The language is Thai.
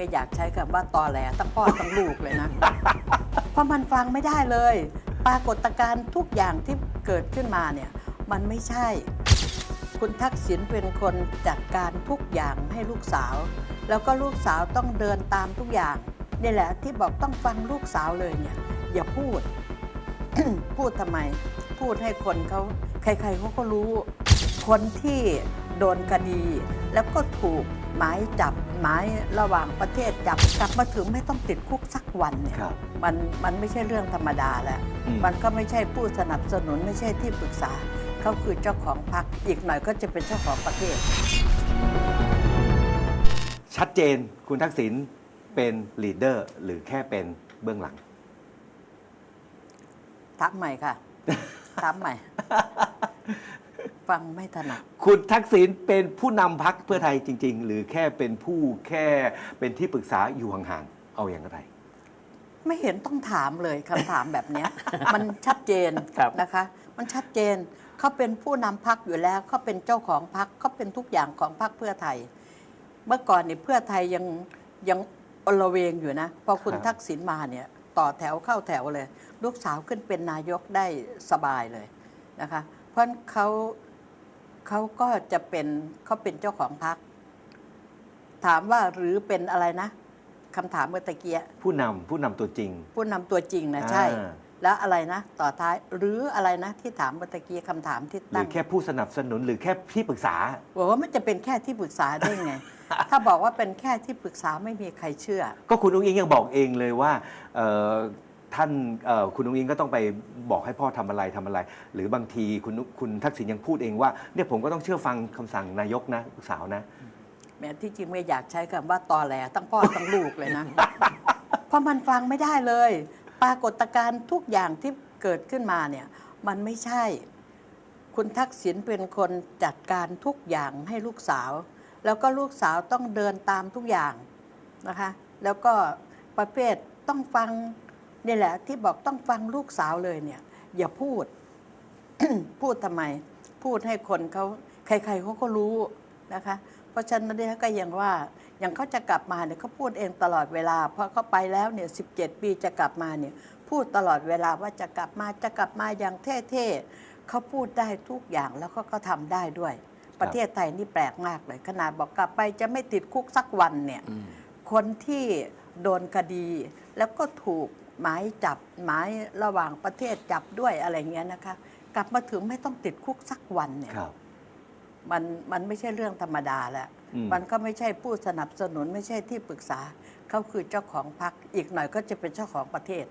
ไม่อยากใช้คำว่าตอแหลตั้งพ่อตั้งลูกเลยนะ เพราะมันฟังไม่ได้เลย ปรากฏการณ์ทุกอย่างที่เกิดขึ้นมาเนี่ย มันไม่ใช่ คุณทักษิณเป็นคนจัดการทุกอย่างให้ลูกสาว แล้วก็ลูกสาวต้องเดินตามทุกอย่างนี่แหละที่บอกต้องฟังลูกสาวเลยเนี่ย อย่าพูด พูดทำไม พูดให้คนเขาใครๆเขาก็รู้ คนที่โดนคดีแล้วก็ถูก หมายจับหมายระหว่างประเทศจับกลับมาถึงไม่ต้องติดคุกสักวันเนี่ยครับมันมันไม่ใช่เรื่องธรรมดาแล้ว อืม มันก็ไม่ใช่ผู้สนับสนุนไม่ใช่ที่ปรึกษา เขาคือเจ้าของพรรคอีกหน่อยก็จะเป็นเจ้าของประเทศ ชัดเจนคุณทักษิณเป็นลีดเดอร์หรือแค่เป็นเบื้องหลังทักใหม่ค่ะทักใหม่ ฟังไม่ถนัด คุณทักษิณเป็นผู้นำพักเพื่อไทยจริง ๆ หรือแค่เป็นผู้แค่เป็นที่ปรึกษาอยู่ห่างๆเอาอย่างไร ไม่เห็นต้องถามเลยคำถามแบบเนี้ย มันชัดเจนครับนะคะ มันชัดเจนเขาเป็นผู้นำพักอยู่แล้วเขาเป็นเจ้าของพักเขาเป็นทุกอย่างของพักเพื่อไทย เมื่อก่อนเนี่ยเพื่อไทยยังยังอลเวงอยู่นะ พอคุณทักษิณมาเนี่ย ต่อแถวเข้าแถวเลย ลูกสาวขึ้นเป็นนายกได้สบายเลยนะคะ เพราะเขา เขาก็จะเป็นเขาเป็นเจ้าของพัก ถามว่าหรือเป็นอะไรนะคำถามเมื่อตะเกียผู้นำผู้นำตัวจริง ผู้นำตัวจริงนะใช่ อ่า แล้วอะไรนะ ต่อท้ายหรืออะไรนะที่ถามเมื่อตะกี้คำถามที่หรืตั้อง แค่ผู้สนับสนุนหรือแค่ที่ปรึกษา บอกว่ามันจะเป็นแค่ที่ปรึกษาได้ไง ถ้าบอกว่าเป็นแค่ที่ปรึกษาไม่มีใครเชื่อ ก็คุณอุ้งอิงยังบอกเองเลยว่าเอ่อ ท่านเอ่อคุณอุ้งอิงก็ต้องไปบอกให้พ่อทำอะไรทำอะไร หรือบางทีคุณคุณทักษิณยังพูดเองว่าเนี่ยผมก็ต้องเชื่อฟังคำสั่งนายกนะลูกสาวนะแม้ที่จริงไม่อยากใช้คำว่าตอแหลตั้งพ่อตั้งลูกเลยนะ เพราะมันฟังไม่ได้เลย ปรากฏการณ์ทุกอย่างที่เกิดขึ้นมาเนี่ย มันไม่ใช่ คุณทักษิณเป็นคนจัดการทุกอย่างให้ลูกสาว แล้วก็ลูกสาวต้องเดินตามทุกอย่างนะคะ แล้วก็ประเภทต้องฟัง นี่แหละ ที่บอกต้องฟังลูกสาวเลยเนี่ย อย่าพูด พูดทำไม พูดให้คนเขาใครๆเขาก็รู้นะคะ เพราะฉะนั้นเนี่ยก็ยังว่าอย่างเขาจะกลับมาเนี่ยเขาพูดเองตลอดเวลา เพราะเขาไปแล้วเนี่ยสิปีจะกลับมาเนี่ย พูดตลอดเวลาว่าจะกลับมาจะกลับมาอย่างเท่ๆเขาพูดได้ทุกอย่างแล้วก็ก็ทำได้ด้วย ประเทศไทยนี่แปลกมากเลย ขนาดบอกกลับไปจะไม่ติดคุกสักวันเนี่ยคนที่โดนคดีแล้วก็ถูก หมายจับหมายระหว่างประเทศจับด้วยอะไรเงี้ยนะคะ กลับมาถึงไม่ต้องติดคุกสักวันเนี่ยครับ มันมันไม่ใช่เรื่องธรรมดาแล้ว อืม มันก็ไม่ใช่ผู้สนับสนุนไม่ใช่ที่ปรึกษา เขาคือเจ้าของพรรคอีกหน่อยก็จะเป็นเจ้าของประเทศ